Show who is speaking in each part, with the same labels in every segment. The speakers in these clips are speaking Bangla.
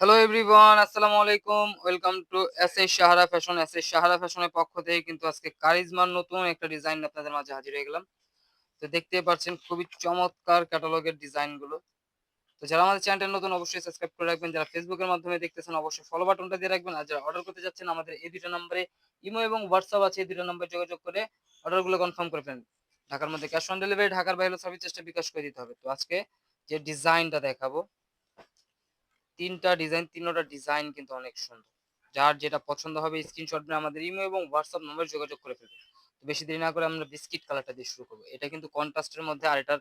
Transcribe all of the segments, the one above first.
Speaker 1: হ্যালো এভরিওয়ান আসসালামু আলাইকুম। Welcome to S S Sahara fashion S S Sahara ফ্যাশনের পক্ষ থেকে কিন্তু আজকে কারিজমার নতুন একটা ডিজাইন আপনাদের মাঝে হাজির হয়ে গেলাম। তো দেখতে পাচ্ছেন খুবই চমৎকার ক্যাটালগের ডিজাইনগুলো তো যারা আমাদের চ্যানেলটা নতুন, অবশ্যই সাবস্ক্রাইব করে রাখবেন। যারা ফেসবুকের মাধ্যমে দেখতেছেন, অবশ্যই ফলো বাটনটা দিয়ে রাখবেন। আর যারা অর্ডার করতে যাচ্ছেন, আমাদের এই দুটো নম্বরে ইমো এবং হোয়াটসঅ্যাপ আছে, এই দুটো নম্বরে যোগাযোগ করে অর্ডারগুলো কনফার্ম করে ফেলেন। ঢাকার মধ্যে ক্যাশ অন ডেলিভারি ঢাকার বাইরে সার্ভিস চেষ্টা বিকাশ করে দিতে হবে। তো আজকে যে ডিজাইনটা দেখাবো তিনটা ডিজাইন তিনটা ডিজাইন কিন্তু অনেক সুন্দর। যার যেটা পছন্দ হবে স্ক্রিনশট নিয়ে আমাদের ইমো এবং হোয়াটসঅ্যাপ নম্বরে যোগাযোগ করে ফেলবেন। বেশি দেরি না করে আমরা বিস্কিট কালারটা দিয়ে শুরু করব। এটা কিন্তু কন্ট্রাস্টের মধ্যে আর এটার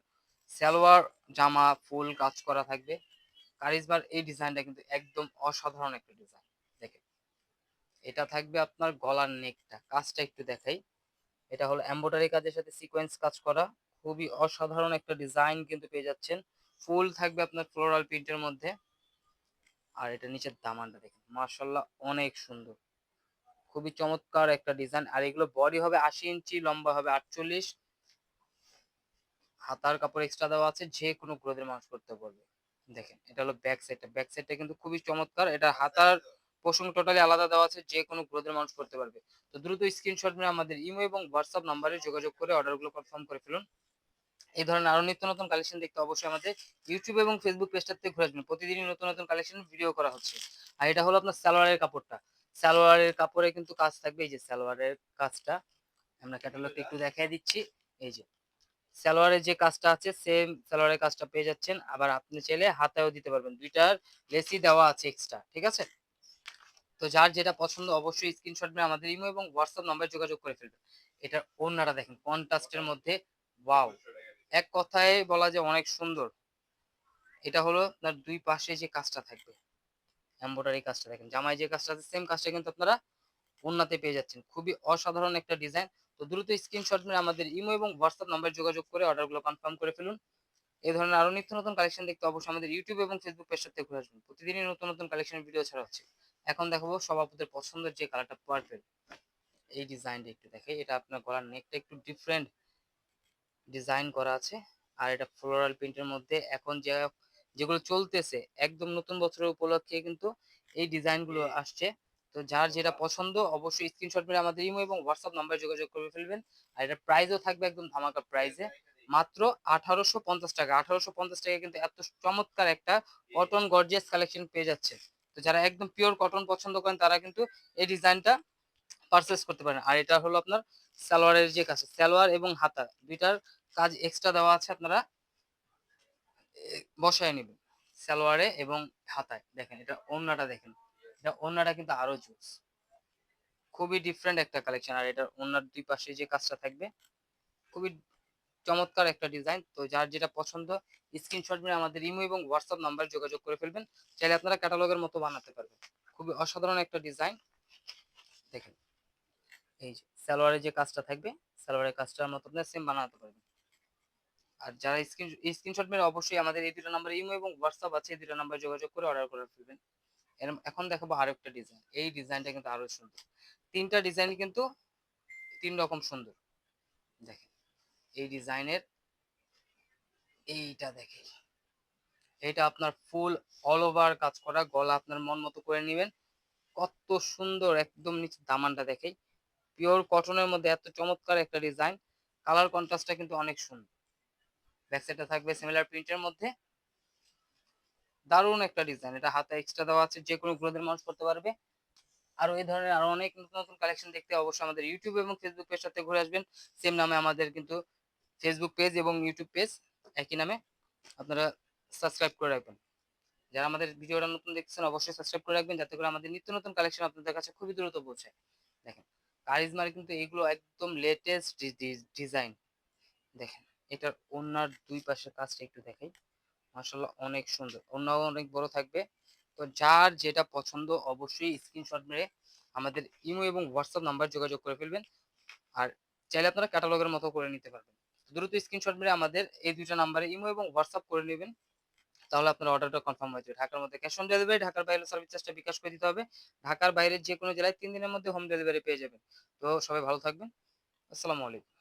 Speaker 1: সালোয়ার, জামা, ফুল কাজ করা থাকবে। কারিজমার এই ডিজাইনটা কিন্তু একদম অসাধারণ একটা ডিজাইন দেখেন, এটা থাকবে আপনার গলার নেকটা কাজটা একটু দেখাই। এটা হলো এম্ব্রয়ডারি কাজের সাথে সিকোয়েন্স কাজ করা। খুবই অসাধারণ একটা ডিজাইন কিন্তু পেয়ে যাচ্ছেন। ফুল থাকবে আপনার ফ্লোরাল প্রিন্টের মধ্যে। আর এটা নিচের দামানটা দেখেন। মার্শাল্লাহ অনেক সুন্দর। খুবই চমৎকার একটা ডিজাইন আর এগুলো বডি হবে আশি ইঞ্চি, লম্বা হবে আটচল্লিশ। হাতার কাপড় এক্সট্রা দেওয়া আছে, যে কোনো গ্রোথের মানুষ করতে পারবে। দেখেন, এটা হলো ব্যাক সাইডটা ব্যাক সাইডটা কিন্তু খুবই চমৎকার। এটা হাতার পোষণ টোটালি আলাদা দেওয়া আছে, যে কোনো গ্রোথের মানুষ করতে পারবে। তো দ্রুত স্ক্রিনশট নিয়ে আমাদের ইমো এবং হোয়াটসঅ্যাপ নাম্বারে যোগাযোগ করে অর্ডারগুলো কনফার্ম করে ফেলুন। এই ধরনের আরও নিত্য নতুন কালেকশন দেখতে অবশ্যই আমাদের ইউটিউব এবং ফেসবুক পেজটাতে ঘুরে আসবেন। প্রতিদিনই নতুন নতুন কালেকশন ভিডিও করা হচ্ছে। আর এটা হলো আপনার সালোয়ারের কাপড়টা। সালোয়ারের কাপড়ে কিন্তু কাজ থাকবে। এই যে সালোয়ারের কাজটা আমরা ক্যাটালগটা একটু দেখাই দিচ্ছি। এই যে সালোয়ারের যে কাজটা আছে সেম সালোয়ারের কাজটা পেয়ে যাচ্ছেন। আবার আপনি চাইলে হাতেও দিতে পারবেন। দুইটার লেসি দেওয়া আছে এক্সট্রা ঠিক আছে? তো যার যেটা পছন্দ অবশ্যই স্ক্রিনশট নিয়ে আমাদের ইমো এবং হোয়াটসঅ্যাপ নাম্বার যোগাযোগ করে ফেলবেন। এটার অন্যটা দেখেন কন্ট্রাস্টের মধ্যে ওয়াও এক কথায় বলা যায় অনেক সুন্দর। এটা হলো আপনার দুই পাশে যে কাজটা থাকবে এম্ব্রয়ডারি কাজটা দেখেন। জামাই যে কাজটা সেম কাজটা কিন্তু আপনারা উন্নতে পেয়ে যাচ্ছেন। খুবই অসাধারণ একটা ডিজাইন তো দ্রুত স্ক্রিনশট নিয়ে আমাদের ইমো এবং হোয়াটসঅ্যাপ নাম্বার যোগাযোগ করে অর্ডারগুলো কনফার্ম করে ফেলুন। এই ধরনের আরও নিত্য নতুন কালেকশন দেখতে অবশ্যই আমাদের ইউটিউব এবং ফেসবুক পেজ থেকে ঘুরে আসবেন প্রতিদিনই নতুন নতুন কালেকশনের ভিডিও ছাড়া হচ্ছে। এখন দেখাবো সভাপতির পছন্দের যে কালারটা পারফেক্ট এই ডিজাইনটা একটু দেখে, এটা আপনার গলার নেকটা একটু ডিফারেন্ট ডিজাইন করা আছে। আর এটা ফ্লোরাল প্রিন্টের মধ্যে এখন যে যেগুলো চলতেছে একদম নতুন বছরের উপলক্ষে কিন্তু এই ডিজাইনগুলো আসছে। তো যার যেটা পছন্দ অবশ্যই স্ক্রিনশট মেরে আমাদের ইমো এবং হোয়াটসঅ্যাপ নাম্বারে যোগাযোগ করে ফেলবেন। আর এটা প্রাইসও থাকবে একদম ধামাকা প্রাইসে মাত্র আঠারোশো পঞ্চাশ টাকা। আঠারোশো পঞ্চাশ টাকা কিন্তু এত চমৎকার একটা কটন গর্জিয়াস কালেকশন পেয়ে যাচ্ছে। তো যারা একদম পিওর কটন পছন্দ করেন তারা কিন্তু এই ডিজাইনটা পারচেস করতে পারেন। আর এটা হলো আপনার সালোয়ারের যে কাজ, সালোয়ার এবং হাতা দুইটার কাজ এক্সট্রা দেওয়া আছে আপনারা বসায় নেবেন সালোয়ারে এবং হাতায়। দেখেন, এটা অন্যটা দেখেন, এটা অন্যটা কিন্তু আরও জুস। খুবই ডিফারেন্ট একটা কালেকশন আর এটার অন্যার দুই পাশে যে কাজটা থাকবে, খুবই চমৎকার একটা ডিজাইন তো যার যেটা পছন্দ স্ক্রিনশট নিয়ে আমাদের ইমো এবং হোয়াটসঅ্যাপ নাম্বার যোগাযোগ করে ফেলবেন, চাইলে আপনারা ক্যাটালগের মতো বানাতে পারবেন। খুবই অসাধারণ একটা ডিজাইন দেখেন এই যে সালোয়ারের যে কাজটা থাকবে সালোয়ারের কাজটার মতো আপনার সেম বানাতে পারবেন আর যারা স্ক্রিন স্ক্রিনশট মেরে অবশ্যই আমাদের এই দুটো নাম্বার ইমো এবং হোয়াটসঅ্যাপ আছে, এই দুটো নাম্বার যোগাযোগ করে অর্ডার করে ফেলবেন। এখন দেখাবো আরও একটা ডিজাইন এই ডিজাইনটা কিন্তু আরও সুন্দর। তিনটা ডিজাইন কিন্তু তিন রকম সুন্দর। দেখেন, এই ডিজাইনের এইটা দেখে এটা আপনার ফুল অল ওভার কাজ করা, গলা আপনার মন মতো করে নেবেন। কত সুন্দর, একদম নিচে দামানটা দেখে পিওর কটনের মধ্যে এত চমৎকার একটা ডিজাইন, কালার কন্ট্রাস্টটা কিন্তু অনেক সুন্দর। ব্যাক সাইডটা থাকবে সিমিলার প্রিন্টের মধ্যে। দারুণ একটা ডিজাইন, এটা হাতে এক্সট্রা দেওয়া আছে যে কোনো গ্রোথের মানুষ করতে পারবে। আর এই ধরনের আরও অনেক নতুন নতুন কালেকশন দেখতে অবশ্যই আমাদের ইউটিউব এবং ফেসবুক পেজ সাথে ঘুরে আসবেন। সেম নামে আমাদের কিন্তু ফেসবুক পেজ এবং ইউটিউব পেজ একই নামে আপনারা সাবস্ক্রাইব করে রাখবেন। যারা আমাদের ভিডিওটা নতুন দেখছেন, অবশ্যই সাবস্ক্রাইব করে রাখবেন, যাতে করে আমাদের নিত্য নতুন কালেকশন আপনাদের কাছে খুবই দ্রুত পৌঁছায়। কারিজমার কিন্তু এগুলো একদম লেটেস্ট ডিজাইন দেখেন, এটার ওনার দুই পাশে কাজটা একটু দেখাই। মাসাল্লাহ অনেক সুন্দর। অন্য অনেক বড় থাকবে। তো যার যেটা পছন্দ অবশ্যই স্ক্রিনশট মেরে আমাদের ইমো এবং হোয়াটসঅ্যাপ নাম্বার যোগাযোগ করে ফেলবেন। আর চাইলে আপনারা ক্যাটালগের মতো করে নিতে পারবেন। দ্রুত স্ক্রিনশট মেরে আমাদের এই দুইটা নাম্বারে ইমো এবং হোয়াটসঅ্যাপ করে নেবেন। তাহলে আপনার অর্ডারটা কনফার্ম হয়ে যাবে। ঢাকার মধ্যে ক্যাশ অন ডেলিভারি ঢাকার বাইরে সার্ভিস চার্জটা বিকাশ করে দিতে হবে। ঢাকার বাইরের যে কোনো জেলায় তিন দিনের মধ্যে হোম ডেলিভারি পেয়ে যাবেন। তো সবাই ভালো থাকবেন। আসসালামু আলাইকুম।